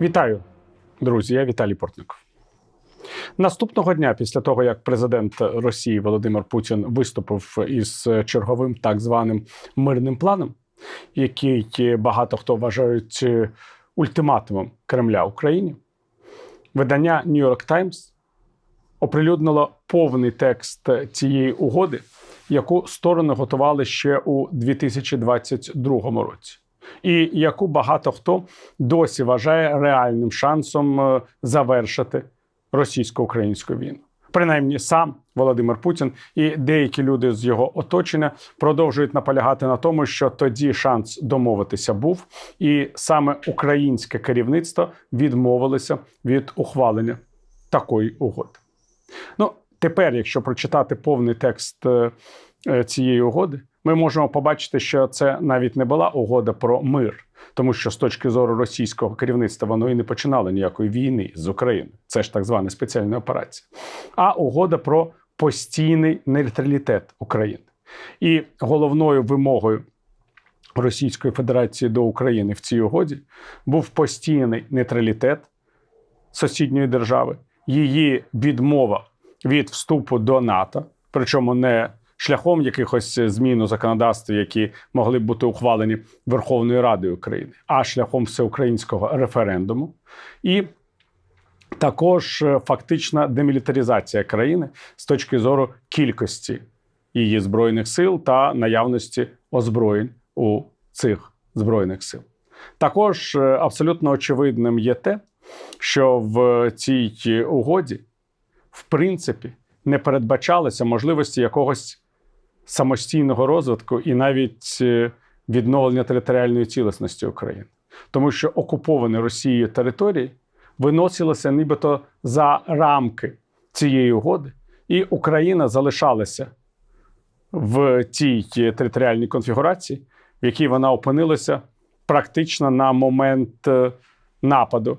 Вітаю, друзі. Я Віталій Портников. Наступного дня, після того як президент Росії Володимир Путін виступив із черговим так званим мирним планом, який багато хто вважають ультиматумом Кремля Україні, видання New York Times оприлюднило повний текст цієї угоди, яку сторони готували ще у 2022 році і яку багато хто досі вважає реальним шансом е, завершити російсько-українську війну. Принаймні, сам Володимир Путін і деякі люди з його оточення продовжують наполягати на тому, що тоді шанс домовитися був, і саме українське керівництво відмовилося від ухвалення такої угоди. Ну, тепер, якщо прочитати повний текст е, е, цієї угоди, ми можемо побачити, що це навіть не була угода про мир, тому що з точки зору російського керівництва воно і не починало ніякої війни з Україною. Це ж так звана спеціальна операція, а угода про постійний нейтралітет України. І головною вимогою Російської Федерації до України в цій угоді був постійний нейтралітет сусідньої держави, її відмова від вступу до НАТО, причому не шляхом якихось змін у законодавстві, які могли б бути ухвалені Верховною Радою України, а шляхом всеукраїнського референдуму, і також е, фактична демілітаризація країни з точки зору кількості її збройних сил та наявності озброєнь у цих збройних сил. Також е, абсолютно очевидним є те, що в цій угоді, в принципі, не передбачалося можливості якогось самостійного розвитку і навіть е, відновлення територіальної цілісності України, тому що окуповані Росією території виносилися нібито за рамки цієї угоди, і Україна залишалася в тій територіальній конфігурації, в якій вона опинилася практично на момент е, нападу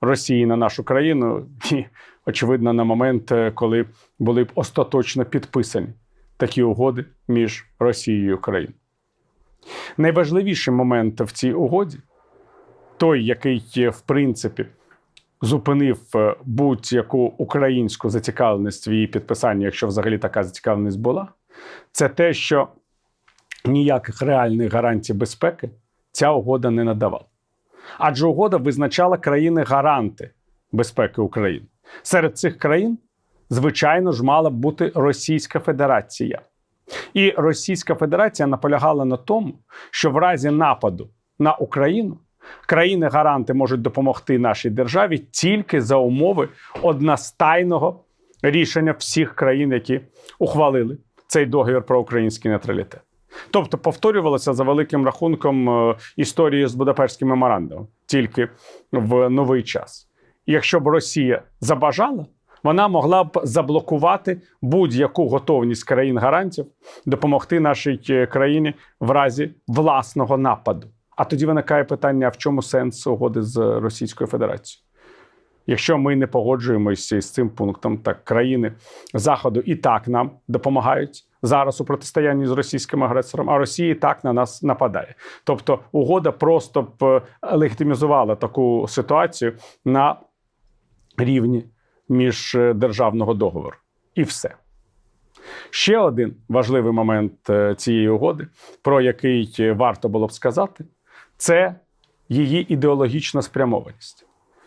Росії на нашу країну, і очевидно, на момент, е, коли були б остаточно підписані такі угоди між Росією і Україною. Найважливіший момент в цій угоді той, який, в принципі, зупинив е, будь-яку українську зацікавленість в її підписанні, якщо взагалі така зацікавленість була, це те, що ніяких реальних гарантій безпеки ця угода не надавала. Адже угода визначала країни-гаранти безпеки України. Серед цих країн звичайно ж, мала б бути Російська Федерація. І Російська Федерація наполягала на тому, що в разі нападу на Україну країни-гаранти можуть допомогти нашій державі тільки за умови одностайного рішення всіх країн, які ухвалили цей договір про український нейтралітет. Тобто повторювалося за великим рахунком е, історії з Будапештським меморандумом тільки в новий час. Якщо б Росія забажала, вона могла б заблокувати будь-яку готовність країн гарантів допомогти нашій е, країні в разі власного нападу. А тоді виникає питання: в чому сенс угоди з Російською Федерацією? Якщо ми не погоджуємося з цим пунктом, так країни Заходу і так нам допомагають зараз у протистоянні з російським агресором, а Росія і так на нас нападає. Тобто, угода просто б е, легітимізувала таку ситуацію на рівні міждержавного договору. І все. Ще один важливий момент е, цієї угоди, про який варто було б сказати, це її ідеологічна спрямованість.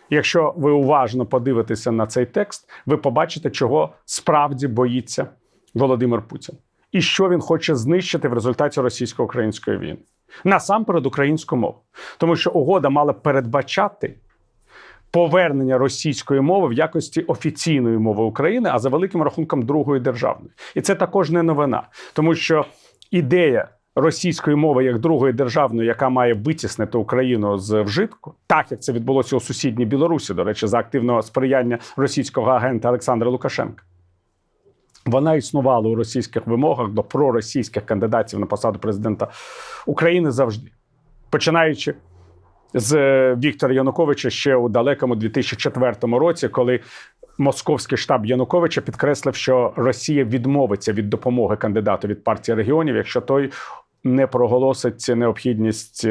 Якщо ви уважно подивитеся на цей текст, ви побачите, чого справді боїться Володимир Путін і що він хоче знищити в результаті російсько-української війни. Насамперед, українську мову, тому що угода мала передбачати повернення російської мови в якості офіційної мови України, а за великим рахунком другої державної. І це також не новина, тому що ідея. Російської мови як другої державної, яка має витіснити Україну з вжитку, так як це відбулося у сусідній Білорусі, до речі, за активного сприяння російського агента Олександра Лукашенка. Вона існувала у російських вимогах до проросійських кандидатів на посаду президента України завжди, починаючи з Віктора Януковича ще у далекому 2004 році, коли московський штаб Януковича підкреслив, що Росія відмовиться від допомоги кандидату від партії регіонів, якщо той не проголосить необхідність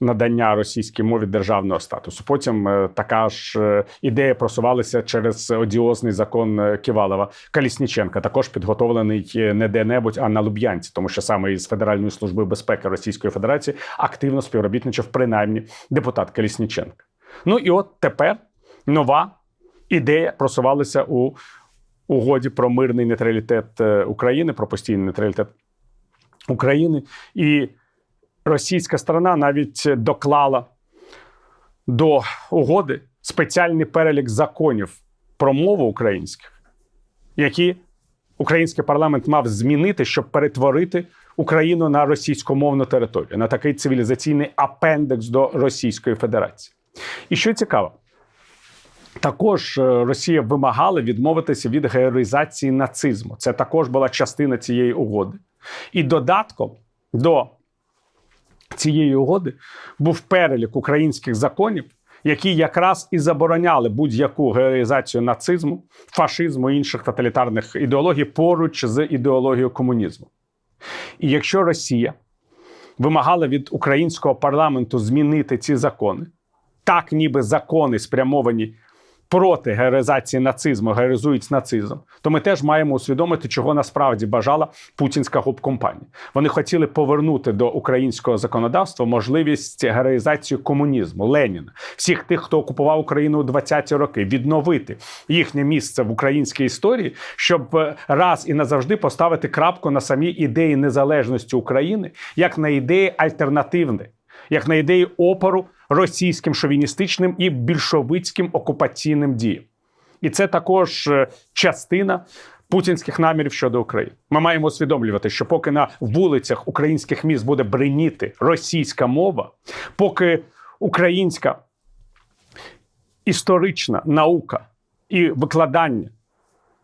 надання російській мові державного статусу. Потім е, така ж е, ідея просувалася через одіозний закон е, Ківалова Калісніченка, також підготовлений не де-небудь, а на Луб'янці, тому що саме із Федеральної служби безпеки Російської Федерації активно співробітничав принаймні депутат Калісніченка. Ну і от тепер нова ідея просувалася у угоді про мирний нейтралітет України, про постійний нейтралітет України. І російська сторона навіть доклала до угоди спеціальний перелік законів про мову українських, які український парламент мав змінити, щоб перетворити Україну на російськомовну територію, на такий цивілізаційний апендекс до Російської Федерації. І що цікаво, також е, Росія вимагала відмовитися від героїзації нацизму. Це також була частина цієї угоди. І додатком до цієї угоди був перелік українських законів, які якраз і забороняли будь-яку героїзацію нацизму, фашизму і інших тоталітарних ідеологій поруч з ідеологією комунізму. І якщо Росія вимагала від українського парламенту змінити ці закони, так ніби закони спрямовані проти героїзації нацизму, героїзують нацизм, то ми теж маємо усвідомити, чого насправді бажала путінська губкомпанія. Вони хотіли повернути до українського законодавства можливість героїзації комунізму, Леніна, всіх тих, хто окупував Україну у 20-ті роки, відновити їхнє місце в українській історії, щоб е, раз і назавжди поставити крапку на самій ідеї незалежності України як на ідеї альтернативної, як на ідеї опору російським шовіністичним і більшовицьким окупаційним діям. І це також е, частина путінських намірів щодо України. Ми маємо усвідомлювати, що поки на вулицях українських міст буде бреніти російська мова, поки українська історична наука і викладання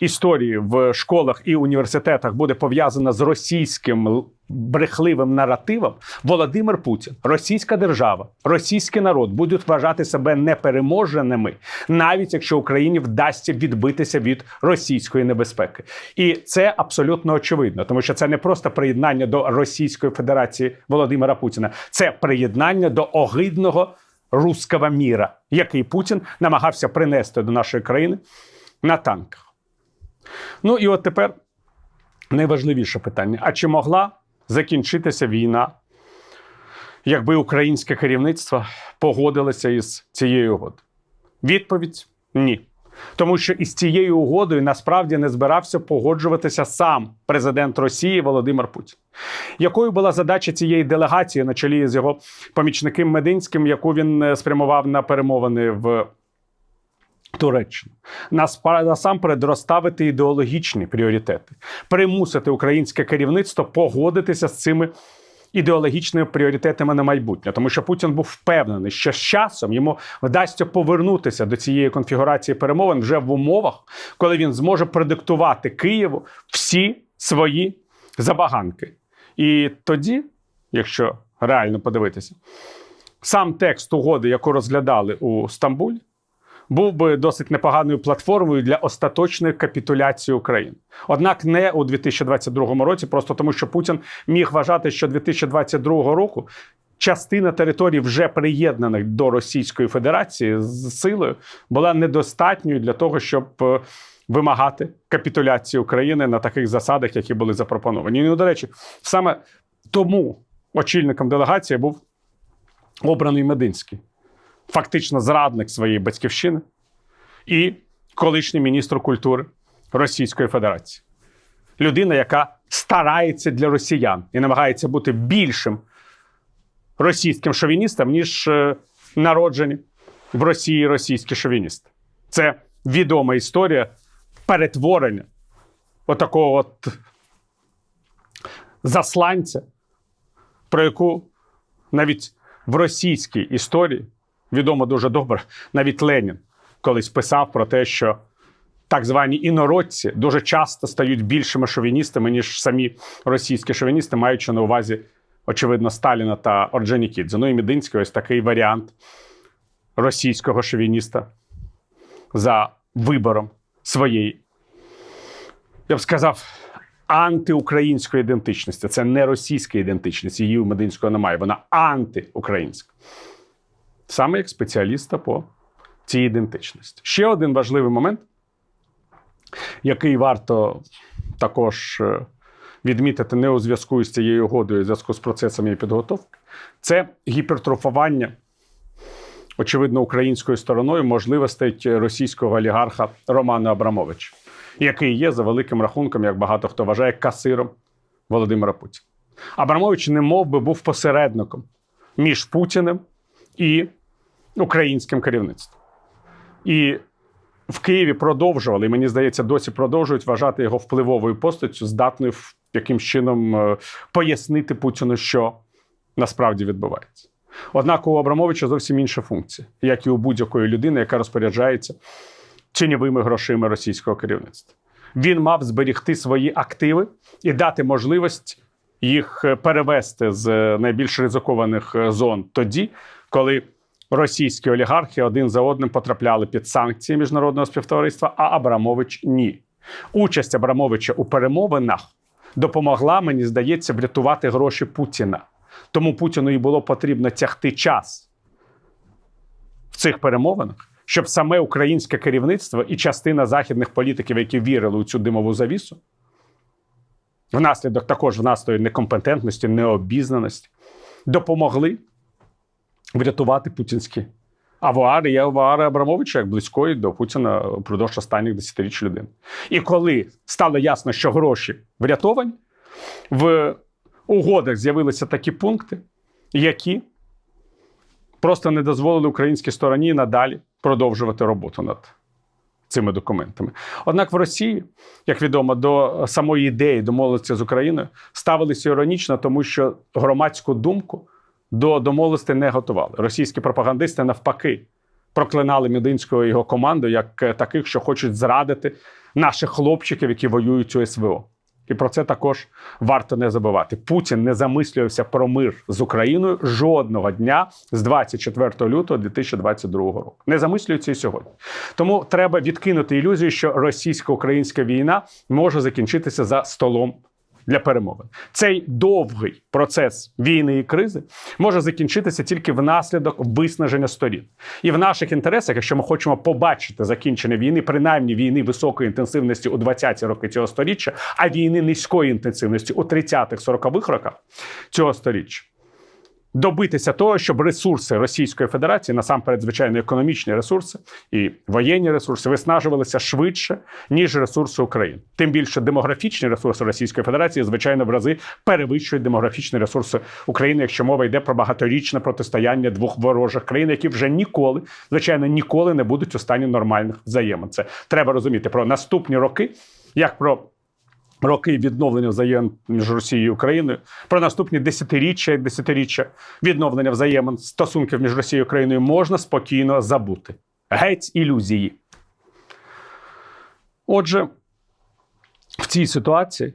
історії в школах і університетах буде пов'язана з російським брехливим наративом, Володимир Путін, російська держава, російський народ будуть вважати себе непереможеними, навіть якщо Україні вдасться відбитися від російської небезпеки. І це абсолютно очевидно, тому що це не просто приєднання до Російської Федерації Володимира Путіна, це приєднання до огидного руського міра, який Путін намагався принести до нашої країни на танках. Ну і от тепер найважливіше питання: а чи могла закінчитися війна, якби українське керівництво погодилося із цією угодою? Відповідь ні. Тому що із цією угодою насправді не збирався погоджуватися сам президент Росії Володимир Путін. Якою була задача цієї делегації на чолі з його помічником Мединським, яку він е, спрямував на перемовини в Туреччину. Насамперед розставити ідеологічні пріоритети, примусити українське керівництво погодитися з цими ідеологічними пріоритетами на майбутнє, тому що Путін був впевнений, що з часом йому вдасться повернутися до цієї конфігурації перемовин вже в умовах, коли він зможе продиктувати Києву всі свої забаганки. І тоді, якщо реально подивитися, сам текст угоди, яку розглядали у Стамбулі, був би досить непоганою платформою для остаточної капітуляції України. Однак не у 2022 році, просто тому, що Путін міг вважати, що 2022 року частина територій, вже приєднаних до Російської Федерації з силою, була недостатньою для того, щоб е, вимагати капітуляції України на таких засадах, які були запропоновані. Ну, до речі, саме тому очільником делегації був обраний Мединський фактично зрадник своєї батьківщини і колишній міністр культури Російської Федерації. Людина, яка старається для росіян і намагається бути більшим російським шовіністом, ніж е, народжені в Росії російські шовіністи. Це відома історія перетворення отакого от засланця, про яку навіть в російській історії відомо дуже добре. Навіть Ленін колись писав про те, що так звані інородці дуже часто стають більшими шовіністами, ніж самі російські шовіністи, маючи на увазі, очевидно, Сталіна та Орджонікідзе. Ну і Мединський ось такий варіант російського шовініста за вибором своєї, я б сказав, антиукраїнської ідентичності. Це не російська ідентичність, її у Мединського немає. Вона антиукраїнська. Саме як спеціаліста по цій ідентичності. Ще один важливий момент, який варто також е, відмітити не у зв'язку з цією угодою, у зв'язку з процесом її підготовки, це гіпертрофування, очевидно, українською стороною можливостей російського олігарха Романа Абрамовича, який є за великим рахунком, як багато хто вважає, касиром Володимира Путіна. Абрамович не мов би був посередником між Путіним і українським керівництвом. І в Києві продовжували, і мені здається, досі продовжують вважати його впливовою постаттю, здатною якимсь чином е, пояснити Путіну, що насправді відбувається. Однак у Абрамовича зовсім інша функція, як і у будь-якої людини, яка розпоряджається тіньовими грошима російського керівництва. Він мав зберігти свої активи і дати можливість їх е, перевести з е, найбільш ризикованих зон тоді, коли російські олігархи один за одним потрапляли під санкції міжнародного співтовариства, а Абрамович ні. Участь Абрамовича у перемовинах допомогла, мені здається, врятувати гроші Путіна. Тому Путіну і було потрібно тягти час в цих перемовинах, щоб саме українське керівництво і частина західних політиків, які вірили у цю димову завісу, внаслідок також внаслідок некомпетентності, необізнаності, допомогли врятувати путінські авуари. Я авуари Абрамовича як близької до Путіна впродовж останніх десятиріч людини. І коли стало ясно, що гроші врятовані, в угодах з'явилися такі пункти, які просто не дозволили українській стороні надалі продовжувати роботу над цими документами. Однак в Росії, як відомо, до самої ідеї домовленості з Україною ставилися іронічно, тому що громадську думку до домовленостей не готували. Російські пропагандисти навпаки проклинали Мединського і його команду як е, таких, що хочуть зрадити наших хлопчиків, які воюють у СВО. І про це також варто не забувати. Путін не замислювався про мир з Україною жодного дня з 24 лютого 2022 року. Не замислюється і сьогодні. Тому треба відкинути ілюзію, що російсько-українська війна може закінчитися за столом для перемовин. Цей довгий процес війни і кризи може закінчитися тільки внаслідок виснаження сторін. І в наших інтересах, якщо ми хочемо побачити закінчення війни, принаймні війни високої інтенсивності у 20-ті роки цього сторіччя, а війни низької інтенсивності у 30-х, 40-х роках цього сторіччя. Добитися того, щоб ресурси Російської Федерації, насамперед, звичайно, економічні ресурси і воєнні ресурси, виснажувалися швидше, ніж ресурси України. Тим більше демографічні ресурси Російської Федерації, звичайно, в рази перевищують демографічні ресурси України, якщо мова йде про багаторічне протистояння двох ворожих країн, які вже ніколи, звичайно, ніколи не будуть у стані нормальних взаємин. Це треба розуміти про наступні роки, як про роки відновлення взаємин між Росією і Україною, про наступні десятиріччя і десятиріччя відновлення взаємин стосунків між Росією і Україною можна спокійно забути. Геть ілюзії. Отже, в цій ситуації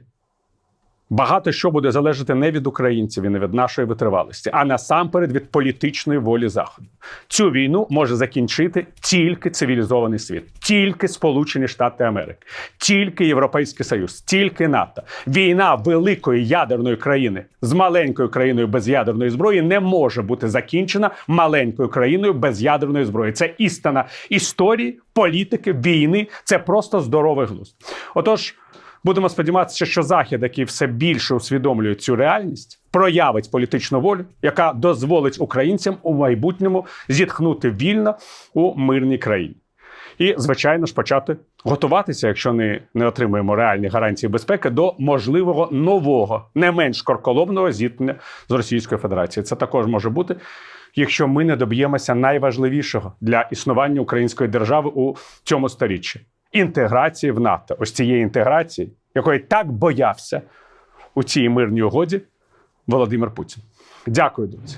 багато що буде залежати не від українців і не від нашої витривалості, а насамперед від політичної волі Заходу. Цю війну може закінчити тільки цивілізований світ, тільки Сполучені Штати Америки, тільки Європейський Союз, тільки НАТО. Війна великої ядерної країни з маленькою країною без ядерної зброї не може бути закінчена маленькою країною без ядерної зброї. Це істина історії, політики, війни. Це просто здоровий глузд. Отож. Будемо сподіватися, що Захід, який все більше усвідомлює цю реальність, проявить політичну волю, яка дозволить українцям у майбутньому зітхнути вільно у мирній країні. І, звичайно ж, почати готуватися, якщо не, не отримуємо реальні гарантії безпеки, до можливого нового, не менш корколомного зіткнення з Російською Федерацією. Це також може бути, якщо ми не доб'ємося найважливішого для існування української держави у цьому сторіччі інтеграції в НАТО. Ось цієї інтеграції, якої так боявся у цій мирній угоді Володимир Путін. Дякую, друзі.